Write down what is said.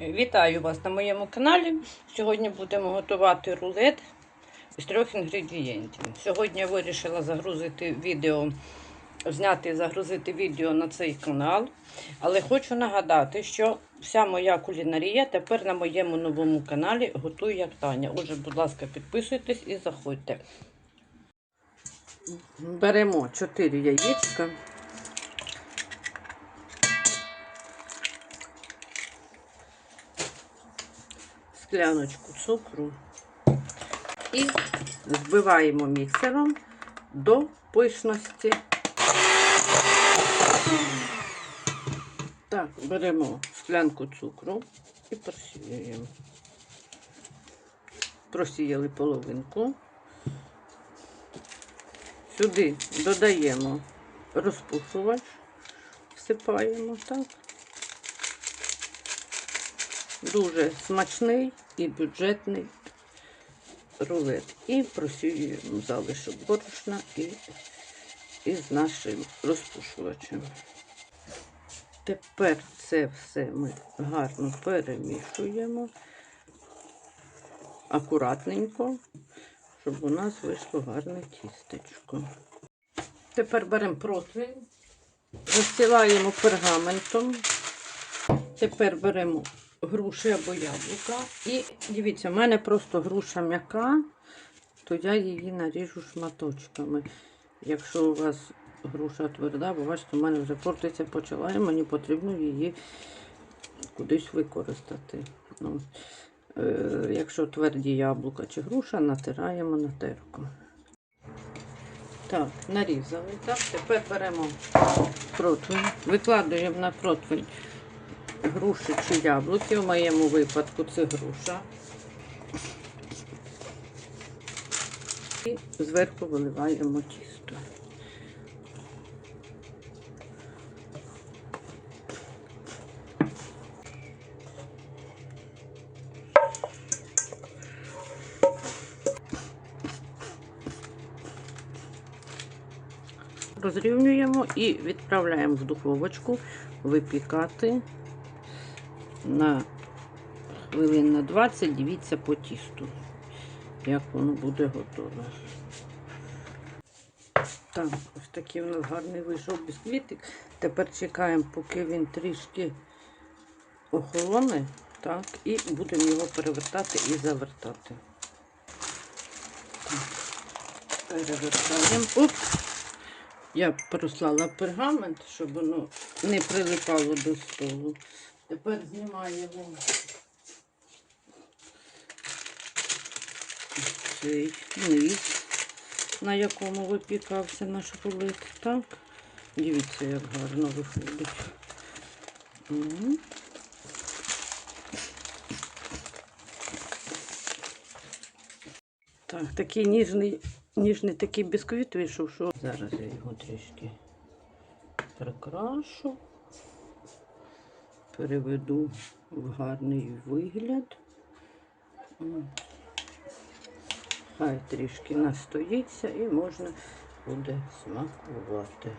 Вітаю вас на моєму каналі. Сьогодні будемо готувати рулет з трьох інгредієнтів. Сьогодні я вирішила загрузити відео, зняти і загрузити відео на цей канал. Але хочу нагадати, що вся моя кулінарія тепер на моєму новому каналі готую як Таня. Отже, будь ласка, підписуйтесь і заходьте. Беремо 4 яєчка. Скляночку цукру і збиваємо міксером до пишності. Так, беремо склянку цукру і просіюємо. Просіяли половинку. Сюди додаємо розпушувач, всипаємо так. Дуже смачний і бюджетний рулет. І просіюємо залишок борошна і, із нашим розпушувачем. Тепер це все ми гарно перемішуємо акуратненько, щоб у нас вийшло гарне тістечко. Тепер беремо противень, застилаємо пергаментом. Тепер беремо груші або яблука. І дивіться, в мене просто груша м'яка, то я її наріжу шматочками. Якщо у вас груша тверда, бо бачите, у мене вже портиться почала, і мені потрібно її кудись використати. Ну, е, Якщо тверді яблука чи груша, натираємо на терку. Так, нарізали. Так, тепер беремо противень, викладуємо на противень груші чи яблуки. В моєму випадку це груша. І зверху виливаємо тісто. Розрівнюємо і відправляємо в духовочку випікати на хвилин на 20, дивіться по тісту, як воно буде готове. Так, ось такий у нас гарний вийшов бісквітик. Тепер чекаємо, поки він трішки охолоне, так, і будемо його перевертати і завертати. Так, перевертаємо. Оп! Я прослала пергамент, щоб воно не прилипало до столу. Тепер знімаємо цей низ, на якому випікався наш рулет. Так, дивіться, як гарно виходить. Угу. Так, такий ніжний, ніжний такий бісквіт вийшов, що зараз я його трішки прикрашу переведу в гарний вигляд. Хай трішки настоїться і можна буде смакувати.